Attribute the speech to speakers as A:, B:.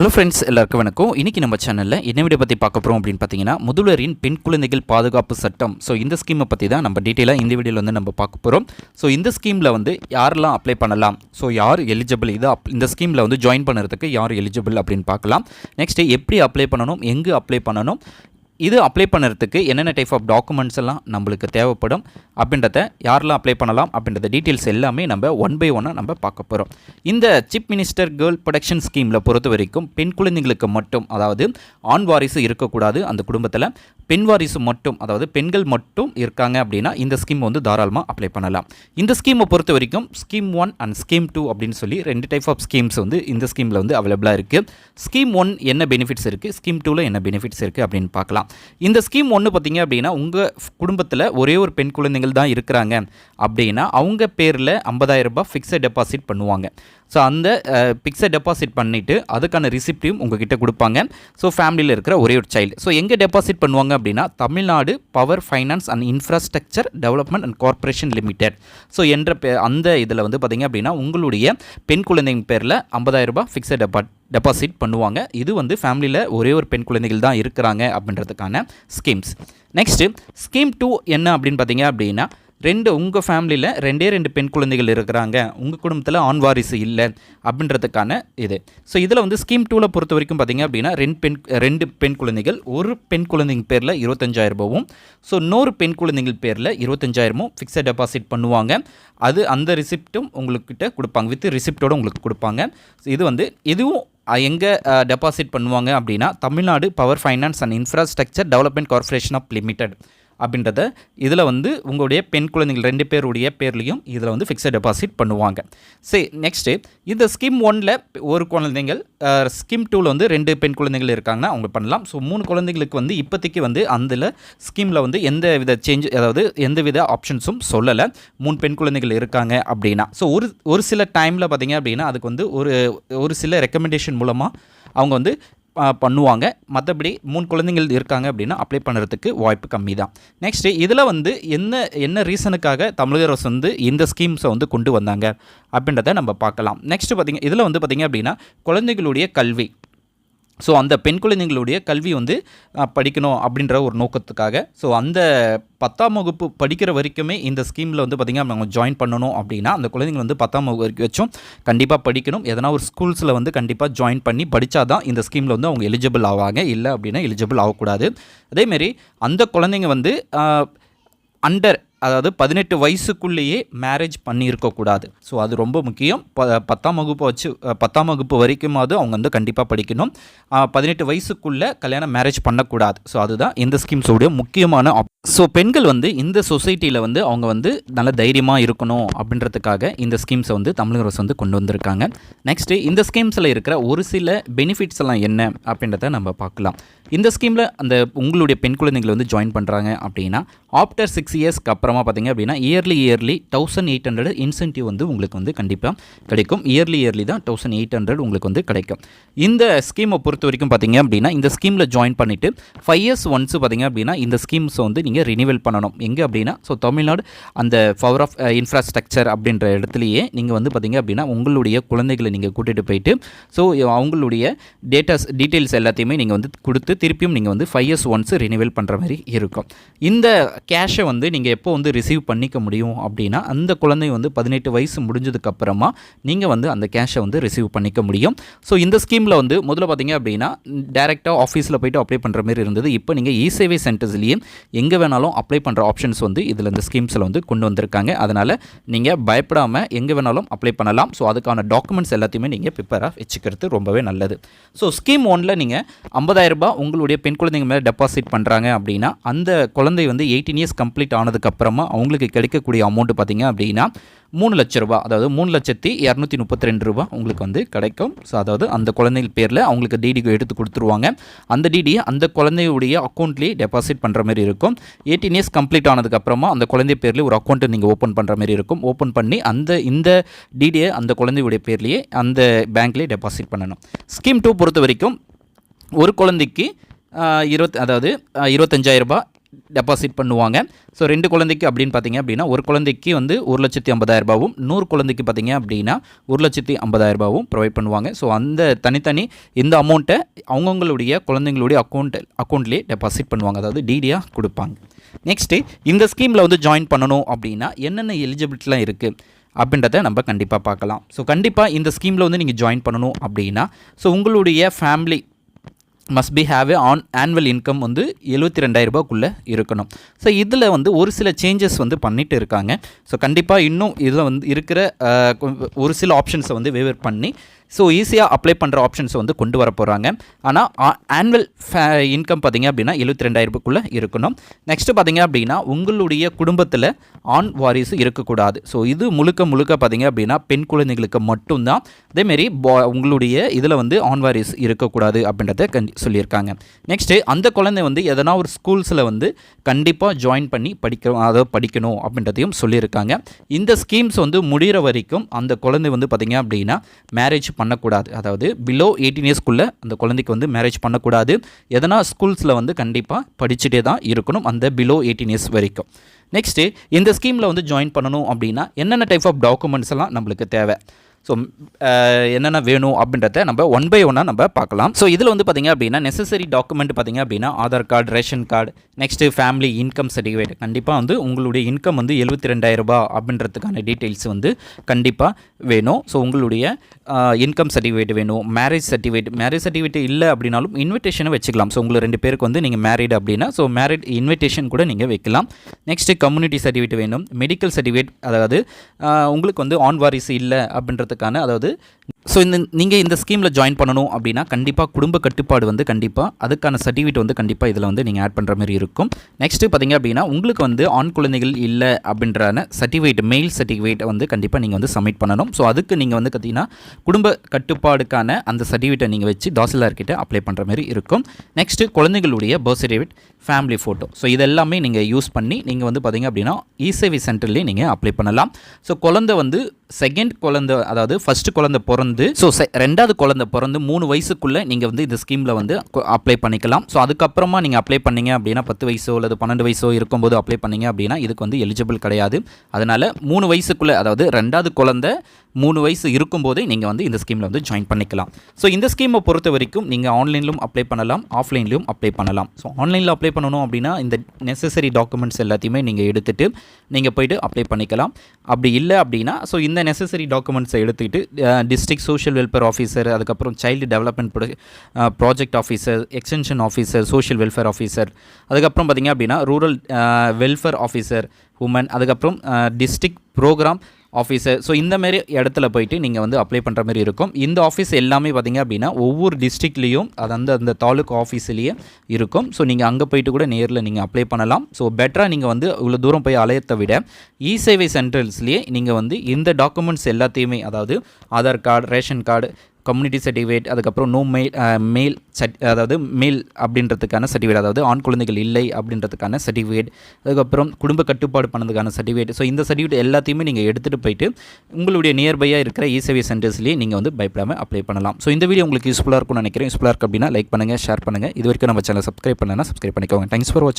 A: Hello friends எல்லாருக்கும் வணக்கம். இன்றைக்கி நம்ம சேனலில் என்ன வீடியோ பற்றி பார்க்க போகிறோம் அப்படின்னு பார்த்தீங்கன்னா முதல்வரின் பெண் குழந்தைகள் பாதுகாப்பு சட்டம். ஸோ இந்த ஸ்கீமை பற்றி தான் நம்ம டீட்டெயிலாக இந்த வீடியோவில் வந்து நம்ம பார்க்க போகிறோம் ஸோ இந்த ஸ்கீமில் வந்து யாரெல்லாம் அப்ளை பண்ணலாம்? ஸோ யார் எலிஜிபிள் இது இந்த ஸ்கீமில் வந்து ஜாயின் பண்ணுறதுக்கு யார் எலிஜிபிள் அப்படின்னு பார்க்கலாம். நெக்ஸ்ட்டு எப்படி அப்ளை பண்ணணும்? எங்கே அப்ளை பண்ணணும்? இது அப்ளை பண்ணுறதுக்கு என்னென்ன டைப் ஆஃப் டாக்குமெண்ட்ஸ் எல்லாம் நம்மளுக்கு தேவைப்படும் அப்படின்றத யாரெல்லாம் அப்ளை பண்ணலாம் அப்படின்றத டீட்டெயில்ஸ் எல்லாமே நம்ம ஒன் பை ஒன்னாக நம்ம பார்க்க போகிறோம் இந்த சிப் மினிஸ்டர் கேர்ள் ப்ரொடக்ஷன் ஸ்கீமில் பொறுத்த வரைக்கும் பெண் குழந்தைங்களுக்கு மட்டும் அதாவது ஆண் வாரிசு இருக்கக்கூடாது அந்த குடும்பத்தில். பெண் வாரிசு மட்டும் அதாவது பெண்கள் மட்டும் இருக்காங்க அப்படின்னா இந்த ஸ்கீம் வந்து தாராளமாக அப்ளை பண்ணலாம். இந்த ஸ்கீமை பொறுத்த வரைக்கும் scheme one and scheme two அப்படின்னு சொல்லி ரெண்டு டைப் ஆஃப் ஸ்கீம்ஸ் வந்து இந்த ஸ்கீமில் வந்து அவைலபிளாக இருக்குது ஸ்கீம் ஒன் என்ன பெனிஃபிட்ஸ் இருக்குது ஸ்கீம் டூவில் என்ன பெனிஃபிட்ஸ் இருக்குது அப்படின்னு பார்க்கலாம். இந்த ஸ்கீம் ஒன்று பார்த்தீங்க அப்படின்னா உங்கள் குடும்பத்தில் ஒரே ஒரு பெண் குழந்தைகள் தான் இருக்கிறாங்க அப்படின்னா அவங்க பேரில் ஐம்பதாயிரம் ரூபாய் ஃபிக்ஸட் டெபாசிட் பண்ணுவாங்க. ஸோ அந்த ஃபிக்ஸட் டெபாசிட் பண்ணிவிட்டு அதுக்கான ரிசிப்டையும் உங்ககிட்ட கொடுப்பாங்க. ஸோ ஃபேமிலியில் இருக்கிற ஒரே ஒரு சைல்டு ஸோ எங்கே டெபாசிட் பண்ணுவாங்க அப்படின்னா Tamil Nadu power finance and infrastructure development and corporation limited so என்ற பே அந்த இதில் வந்து பார்த்திங்க அப்படின்னா உங்களுடைய பெண் குழந்தைங்க பேரில் ஐம்பதாயிரம் ரூபாய் ஃபிக்ஸட் டெபாட் டெபாசிட் பண்ணுவாங்க. இது வந்து ஃபேமிலியில் ஒரே ஒரு பெண் குழந்தைகள் தான் இருக்கிறாங்க அப்படின்றதுக்கான ஸ்கீம்ஸ் நெக்ஸ்ட்டு ஸ்கீம் டூ என்ன அப்படின்னு பார்த்தீங்க அப்படின்னா ரெண்டு உங்கள் ஃபேமிலியில் ரெண்டே ரெண்டு பெண் குழந்தைகள் இருக்கிறாங்க. உங்கள் குடும்பத்தில் ஆண் வாரிசு இல்லை அப்படின்றதுக்கான இது. ஸோ இதில் வந்து ஸ்கீம் டூவில் பொறுத்த வரைக்கும் பார்த்தீங்க அப்படின்னா ரெண்டு பெண் ரெண்டு பெண் குழந்தைகள் ஒரு பெண் குழந்தைங்க பேரில் இருபத்தஞ்சாயிரம் ரூபாவும் ஸோ நூறு பெண் குழந்தைகள் பேரில் இருபத்தஞ்சாயிரமும் ஃபிக்ஸட் டெபாசிட் பண்ணுவாங்க. அது அந்த ரிசிப்ட்டும் உங்கள்கிட்ட கொடுப்பாங்க. வித் ரிசிப்டோடு உங்களுக்கு கொடுப்பாங்க. இது வந்து இதுவும் எங்கே டெபாசிட் பண்ணுவாங்க அப்படின்னா Tamil Nadu power finance and infrastructure development corporation of limited அப்படின்றத இதில் வந்து உங்களுடைய பெண் குழந்தைகள் ரெண்டு பேருடைய பேர்லேயும் இதில் வந்து ஃபிக்ஸட் டெபாசிட் பண்ணுவாங்க. சரி நெக்ஸ்ட்டு இந்த ஸ்கீம் ஒனில் ஒரு குழந்தைங்கள் ஸ்கீம் டூவில் வந்து ரெண்டு பெண் குழந்தைகள் இருக்காங்கன்னா அவங்க பண்ணலாம். ஸோ மூணு குழந்தைங்களுக்கு வந்து இப்போதைக்கு வந்து அதில் ஸ்கீமில் வந்து எந்த வித சேஞ்ச் அதாவது எந்த வித ஆப்ஷன்ஸும் சொல்லலை. மூணு பெண் குழந்தைகள் இருக்காங்க அப்படின்னா. ஸோ ஒரு ஒரு சில டைமில் பார்த்திங்க அப்படின்னா அதுக்கு வந்து ஒரு ஒரு சில ரெக்கமெண்டேஷன் மூலமாக அவங்க வந்து பண்ணுவாங்க. மற்றபடி மூணு குழந்தைங்கள் இருக்காங்க அப்படின்னா அப்ளை பண்ணுறதுக்கு வாய்ப்பு கம்மி தான் நெக்ஸ்ட்டு இதில் வந்து என்ன என்ன ரீசனுக்காக தமிழக அரசு வந்து இந்த ஸ்கீம்ஸை வந்து கொண்டு வந்தாங்க அப்படின்றத நம்ம பார்க்கலாம். நெக்ஸ்ட்டு பார்த்திங்க இதில் வந்து பார்த்திங்க அப்படின்னா குழந்தைகளுடைய கல்வி. ஸோ அந்த பெண் குழந்தைங்களுடைய கல்வி வந்து படிக்கணும் அப்படின்ற ஒரு நோக்கத்துக்காக. ஸோ அந்த பத்தாம் வகுப்பு படிக்கிற வரைக்குமே இந்த ஸ்கீமில் வந்து பார்த்திங்கன்னா அவங்க ஜாயின் பண்ணணும் அப்படின்னா அந்த குழந்தைங்க வந்து பத்தாம் வகுப்பு வரைக்கும் வச்சும் கண்டிப்பாக படிக்கணும். எதனா ஒரு ஸ்கூல்ஸில் வந்து கண்டிப்பாக ஜாயின் பண்ணி படித்தா தான் இந்த ஸ்கீமில் வந்து அவங்க எலிஜிபிள் ஆவாங்க. இல்லை அப்படின்னா எலிஜிபிள் ஆகக்கூடாது. அதேமாரி அந்த குழந்தைங்க வந்து அண்டர் அதாவது பதினெட்டு வயசுக்குள்ளேயே மேரேஜ் பண்ணியிருக்கக்கூடாது. ஸோ அது ரொம்ப முக்கியம். ப பத்தாம் வகுப்பு வச்சு பத்தாம் வகுப்பு வரைக்குமாவது அவங்க வந்து கண்டிப்பாக படிக்கணும். பதினெட்டு வயசுக்குள்ளே கல்யாணம் மேரேஜ் பண்ணக்கூடாது. ஸோ அதுதான் இந்த ஸ்கீம்ஸோடைய முக்கியமான ஸோ பெண்கள் வந்து இந்த சொசைட்டியில் வந்து அவங்க வந்து நல்ல தைரியமாக இருக்கணும் அப்படின்றதுக்காக இந்த ஸ்கீம்ஸை வந்து தமிழக அரசு வந்து கொண்டு வந்திருக்காங்க. நெக்ஸ்ட்டு இந்த ஸ்கீம்ஸில் இருக்கிற ஒரு சில பெனிஃபிட்ஸ் எல்லாம் என்ன அப்படின்றத நம்ம பார்க்கலாம். இந்த ஸ்கீமில் அந்த உங்களுடைய பெண் குழந்தைங்களை வந்து ஜாயின் பண்ணுறாங்க அப்படின்னா ஆஃப்டர் சிக்ஸ் இயர்ஸ்க்கு அப்புறம் பார்த்தீங்க அப்படின்னா yearly yearly thousand eight hundred incentive வந்து உங்களுக்கு வந்து கண்டிப்பாக கிடைக்கும். இயர்லி இயர்லி தான் தௌசண்ட் எயிட் ஹண்ட்ரட் உங்களுக்கு வந்து கிடைக்கும். இந்த ஸ்கீமை பொறுத்த வரைக்கும் பார்த்தீங்க அப்படின்னா இந்த ஸ்கீமில் ஜாயின் பண்ணிவிட்டு ஃபைவ் இயர்ஸ் ஒன்ஸ் பார்த்தீங்க அப்படின்னா இந்த ஸ்கீம்ஸை வந்து நீங்கள் ரினிவல் பண்ணணும். எங்கே அப்படின்னா ஸோ தமிழ்நாடு அந்த பவர் ஆஃப் இன்ஃப்ராஸ்ட்ரக்சர் அப்படின்ற இடத்துலையே நீங்கள் வந்து பார்த்தீங்க அப்படின்னா உங்களுடைய குழந்தைகளை நீங்கள் கூட்டிகிட்டு போயிட்டு ஸோ அவங்களுடைய டேட்டாஸ் டீட்டெயில்ஸ் எல்லாத்தையுமே நீங்கள் வந்து கொடுத்து திருப்பியும் நீங்கள் வந்து ஃபைவ் இயர்ஸ் ஒன்ஸ் ரினிவல் பண்ணுற மாதிரி இருக்கும். இந்த கேஷை வந்து நீங்கள் எப்போ வந்து ரிசீவ் பண்ணிக்க முடியும் அப்படின்னா அந்த குழந்தை வந்து பதினெட்டு வயசு முடிஞ்சதுக்கப்புறமா நீங்கள் வந்து அந்த கேஷை வந்து ரிசீவ் பண்ணிக்க முடியும். ஸோ இந்த ஸ்கீமில் வந்து முதல்ல பார்த்தீங்க அப்படின்னா டேரெக்டாக ஆஃபீஸில் போய்ட்டு அப்ளை பண்ணுற மாதிரி இருந்தது. இப்போ நீங்கள் இ சேவை சென்டர்ஸ்லேயே எங்கே வேணாலும் அப்ளை பண்ணுற ஆப்ஷன்ஸ் வந்து இதில் இந்த ஸ்கீம்ஸில் வந்து கொண்டு வந்திருக்காங்க. அதனால் நீங்கள் பயப்படாமல் எங்கே வேணாலும் அப்ளை பண்ணலாம். ஸோ அதுக்கான டாக்குமெண்ட்ஸ் எல்லாத்தையுமே நீங்கள் ப்ரிப்பேராக வச்சுக்கிறது ரொம்பவே நல்லது. ஸோ ஸ்கீம் ஒனில் நீங்கள் ஐம்பதாயிரரூபா உங்களுடைய பெண் குழந்தைங்க மேலே டெபாசிட் பண்ணுறாங்க அப்படின்னா அந்த குழந்தை வந்து எயிட்டீன் இயர்ஸ் கம்ப்ளீட் ஆனதுக்கப்புறம் அவங்களுக்கு கிடைக்கக்கூடிய அமௌண்ட் பார்த்திங்க அப்படின்னா மூணு லட்ச ரூபா அதாவது மூணு லட்சத்தி இரநூத்தி முப்பத்தி ரெண்டு ரூபா உங்களுக்கு வந்து கிடைக்கும். ஸோ அதாவது அந்த குழந்தைகள் பேரில் அவங்களுக்கு டிடி எடுத்து கொடுத்துருவாங்க. அந்த டிடியை அந்த குழந்தையுடைய அக்கௌண்ட்லேயே டெபாசிட் பண்ணுற மாதிரி இருக்கும். எயிட்டீன் இயர்ஸ் கம்ப்ளீட் ஆனதுக்கப்புறமா அந்த குழந்தை பேரில் ஒரு அக்கௌண்ட்டை நீங்கள் ஓப்பன் பண்ணுற மாதிரி இருக்கும். ஓப்பன் பண்ணி அந்த இந்த டிடியை அந்த குழந்தையுடைய பேர்லேயே அந்த பேங்க்லேயே டெபாசிட் பண்ணணும். ஸ்கீம் டூ பொறுத்த வரைக்கும் ஒரு குழந்தைக்கு இருபத் அதாவது இருபத்தஞ்சாயிரரூபா டெபாசிட் பண்ணுவாங்க. ஸோ ரெண்டு குழந்தைக்கு அப்படின்னு பார்த்தீங்க அப்படின்னா ஒரு குழந்தைக்கு வந்து ஒரு லட்சத்தி ஐம்பதாயிரம் ரூபாவும் நூறு குழந்தைக்கு பார்த்தீங்க அப்படின்னா ஒரு லட்சத்தி ஐம்பதாயிரம் ரூபாவும் ப்ரொவைட் பண்ணுவாங்க. ஸோ அந்த தனித்தனி இந்த அமௌண்ட்டை அவங்கவுங்களுடைய குழந்தைங்களுடைய அக்கௌண்ட் அக்கௌண்ட்லேயே டெபாசிட் பண்ணுவாங்க. அதாவது டிடியாக கொடுப்பாங்க. நெக்ஸ்ட்டு இந்த ஸ்கீமில் வந்து ஜாயின் பண்ணணும் அப்படின்னா என்னென்ன எலிஜிபிலிட்டிலாம் இருக்குது அப்படின்றத நம்ம கண்டிப்பாக பார்க்கலாம். ஸோ கண்டிப்பாக இந்த ஸ்கீமில் வந்து நீங்கள் ஜாயின் பண்ணணும் அப்படின்னா ஸோ உங்களுடைய family must be have a an annual income வந்து எழுபத்தி ரெண்டாயிரரூபாக்குள்ளே இருக்கணும். ஸோ இதில் வந்து ஒரு சில சேஞ்சஸ் வந்து பண்ணிட்டு இருக்காங்க. ஸோ கண்டிப்பாக இன்னும் இதில் வந்து இருக்கிற ஒரு சில ஆப்ஷன்ஸை வந்து வேவர் பண்ணி ஸோ ஈஸியாக அப்ளை பண்ணுற ஆப்ஷன்ஸ் வந்து கொண்டு வர போகிறாங்க ஆனால் ஆனுவல் இன்கம் பார்த்தீங்க அப்படின்னா எழுபத்தி ரெண்டாயிரரூபாக்குள்ளே இருக்கணும். நெக்ஸ்ட்டு பார்த்தீங்க அப்படின்னா உங்களுடைய குடும்பத்தில் ஆண் வாரிசு இருக்கக்கூடாது. ஸோ இது முழுக்க முழுக்க பார்த்தீங்க அப்படின்னா பெண் குழந்தைகளுக்கு மட்டும்தான். அதேமாரி பா உங்களுடைய இதில் வந்து ஆண் வாரிசு இருக்கக்கூடாது அப்படின்றத கண்டி சொல்லியிருக்காங்க. நெக்ஸ்ட்டு அந்த குழந்தை வந்து எதனா ஒரு ஸ்கூல்ஸில் வந்து கண்டிப்பாக ஜாயின் பண்ணி படிக்க அதை படிக்கணும் அப்படின்றதையும் சொல்லியிருக்காங்க. இந்த ஸ்கீம்ஸ் வந்து முடிகிற வரைக்கும் அந்த குழந்தை வந்து பார்த்திங்க அப்படின்னா மேரேஜ் பண்ணக்கூடாது. அதாவது பிலோ எயிட்டீன் இயர்ஸ்க்குள்ளே அந்த குழந்தைக்கு வந்து மேரேஜ் பண்ணக்கூடாது. எதனா ஸ்கூல்ஸில் வந்து கண்டிப்பாக படிச்சுட்டே தான் இருக்கணும் அந்த பிலோ எயிட்டீன் இயர்ஸ் வரைக்கும். நெக்ஸ்ட்டு இந்த ஸ்கீமில் வந்து ஜாயின் பண்ணணும் அப்படின்னா என்னென்ன டைப் ஆஃப் டாக்குமெண்ட்ஸ் எல்லாம் நம்மளுக்கு தேவை? ஸோ uh, என்னென்ன வேணும் அப்படின்றத நம்ம ஒன் பை ஒன்னாக நம்ம பார்க்கலாம். ஸோ இதில் வந்து பார்த்திங்க அப்படின்னா நெசசரி டாக்குமெண்ட் பார்த்திங்க அப்படின்னா Aadhaar card ration card next family income certificate கண்டிப்பாக வந்து உங்களுடைய இன்கம் வந்து எழுபத்தி ரெண்டாயிரம் ரூபா அப்படின்றதுக்கான டீட்டெயில்ஸ் வந்து கண்டிப்பாக வேணும். ஸோ உங்களுடைய இன்கம் சர்டிஃபிகேட் வேணும் மேரேஜ் சர்டிஃபிகேட் மேரேஜ் சர்டிஃபிகேட் இல்லை அப்படின்னாலும் இன்விடேஷனை வச்சுக்கலாம். ஸோ உங்களுக்கு ரெண்டு பேருக்கு வந்து நீங்கள் மேரீடு அப்படின்னா ஸோ மேரிட் இன்விடேஷன் கூட நீங்கள் வைக்கலாம். நெக்ஸ்ட்டு கம்யூனிட்டி சர்டிஃபிகேட் வேணும் மெடிக்கல் சர்டிஃபிகேட் அதாவது உங்களுக்கு வந்து ஆன் வாரிசு இல்லை அப்படின்றதுக்கான அதாவது ஸோ இந்த நீங்கள் இந்த ஸ்கீமில் ஜாயின் பண்ணணும் அப்படின்னா கண்டிப்பாக குடும்ப கட்டுப்பாடு வந்து கண்டிப்பாக அதுக்கான சர்டிஃபிகேட் வந்து கண்டிப்பாக இதில் வந்து நீங்கள் ஆட் பண்ணுற மாதிரி இருக்கும். நெக்ஸ்ட்டு பார்த்தீங்க அப்படின்னா உங்களுக்கு வந்து ஆண் குழந்தைகள் இல்லை அப்படின்றான சர்டிஃபிகேட் மெயில் சர்டிஃபிகேட்டை வந்து கண்டிப்பாக நீங்கள் வந்து சப்மிட் பண்ணணும். ஸோ அதுக்கு நீங்கள் வந்து பார்த்தீங்கன்னா குடும்ப கட்டுப்பாடுக்கான அந்த சர்டிஃபிகேட்டை நீங்கள் வச்சு தாசில்தார்கிட்ட அப்ளை பண்ணுற மாதிரி இருக்கும். நெக்ஸ்ட்டு குழந்தைகளுடைய birth certificate family photo so இதெல்லாமே நீங்கள் யூஸ் பண்ணி நீங்கள் வந்து பார்த்தீங்க அப்படின்னா இசேவை சென்டர்லேயே நீங்கள் அப்ளை பண்ணலாம். ஸோ குழந்தை வந்து செகண்ட் குழந்தை அதாவது ஃபஸ்ட்டு குழந்தை பிறந்த ஸோ ரெண்டாவது குழந்தை பிறந்து மூணு வயசுக்குள்ளே நீங்கள் வந்து இந்த ஸ்கீமில் வந்து அப்ளை பண்ணிக்கலாம். ஸோ அதுக்கப்புறமா நீங்கள் அப்ளை பண்ணீங்க அப்படின்னா பத்து வயசோ அல்லது பன்னெண்டு வயசோ இருக்கும்போது அப்ளை பண்ணீங்க அப்படின்னா இதுக்கு வந்து எலிஜிபிள் கிடையாது. அதனால் மூணு வயசுக்குள்ளே அதாவது ரெண்டாவது குழந்தை மூணு வயசு இருக்கும்போதே நீங்கள் வந்து இந்த ஸ்கீமில் வந்து ஜாயின் பண்ணிக்கலாம். ஸோ இந்த ஸ்கீமை பொறுத்த வரைக்கும் நீங்கள் ஆன்லைன்லையும் அப்ளை பண்ணலாம் ஆஃப்லைன்லையும் அப்ளை பண்ணலாம். ஸோ ஆன்லைனில் அப்ளை பண்ணணும் அப்படின்னா இந்த நெசசரி டாக்குமெண்ட்ஸ் எல்லாத்தையுமே நீங்கள் எடுத்துகிட்டு நீங்கள் போயிட்டு அப்ளை பண்ணிக்கலாம். அப்படி இல்லை அப்படின்னா ஸோ இந்த நெசசரி டாக்குமெண்ட்ஸை எடுத்துக்கிட்டு டிஸ்ட்ரிக்ட் சோஷியல் வெல்ஃபேர் ஆஃபீஸர் அதுக்கப்புறம் child development project officer extension officer social welfare officer அதுக்கப்புறம் பார்த்திங்க அப்படின்னா ரூரல் வெல்ஃபேர் ஆஃபீஸர் உமன் அதுக்கப்புறம் டிஸ்ட்ரிக்ட் ப்ரோக்ராம் ஆஃபீஸு ஸோ இந்தமாரி இடத்துல போயிட்டு நீங்கள் வந்து அப்ளை பண்ணுற மாதிரி இருக்கும். இந்த ஆஃபீஸ் எல்லாமே பார்த்தீங்க அப்படின்னா ஒவ்வொரு டிஸ்ட்ரிக்ட்லேயும் அது அந்த அந்த தாலுக் ஆஃபீஸ்லேயே இருக்கும். ஸோ நீங்கள் அங்கே போயிட்டு கூட நேரில் நீங்கள் அப்ளை பண்ணலாம். ஸோ பெட்டராக நீங்கள் வந்து இவ்வளோ தூரம் போய் அலையத்தை விட இ சேவை சென்டர்ஸ்லேயே நீங்கள் வந்து இந்த டாக்குமெண்ட்ஸ் எல்லாத்தையுமே அதாவது Aadhaar card ration card community certificate அதுக்கப்புறம் நோ மெயில் மெயில் சர்ட் அதாவது மெயில் அப்படின்றதுக்கான சர்டிஃபிகேட் அதாவது ஆண் குழந்தைகள் இல்லை அப்படின்றதுக்கான சர்டிஃபிகேட் அதுக்கப்புறம் குடும்ப கட்டுப்பாடு பண்ணதுக்கான சர்டிஃபிகேட் ஸோ இந்த சர்டிஃபிகேட் எல்லாத்தையுமே நீங்கள் எடுத்துகிட்டு போயிட்டு உங்களுடைய நியர்பையாக இருக்கிற இ சேவை சென்டர்ஸ்லேயே நீங்கள் வந்து பயப்படாமல் அப்ளை பண்ணலாம். ஸோ இந்த வீடியோ உங்களுக்கு யூஸ்ஃபுல்லாக இருக்கும்னு நினைக்கிறேன். யூஸ்ஃபுல்லாக இருக்கு அப்படின்னா லைக் பண்ணுங்கள் ஷேர் பண்ணுங்கள் இது வரைக்கும் நம்ம சேனல் சப்ஸ்கிரைப் பண்ணலன்னா சப்ஸ்கிரைப் பண்ணிக்கோங்க. தேங்க்ஸ் ஃபார் வாட்சிங்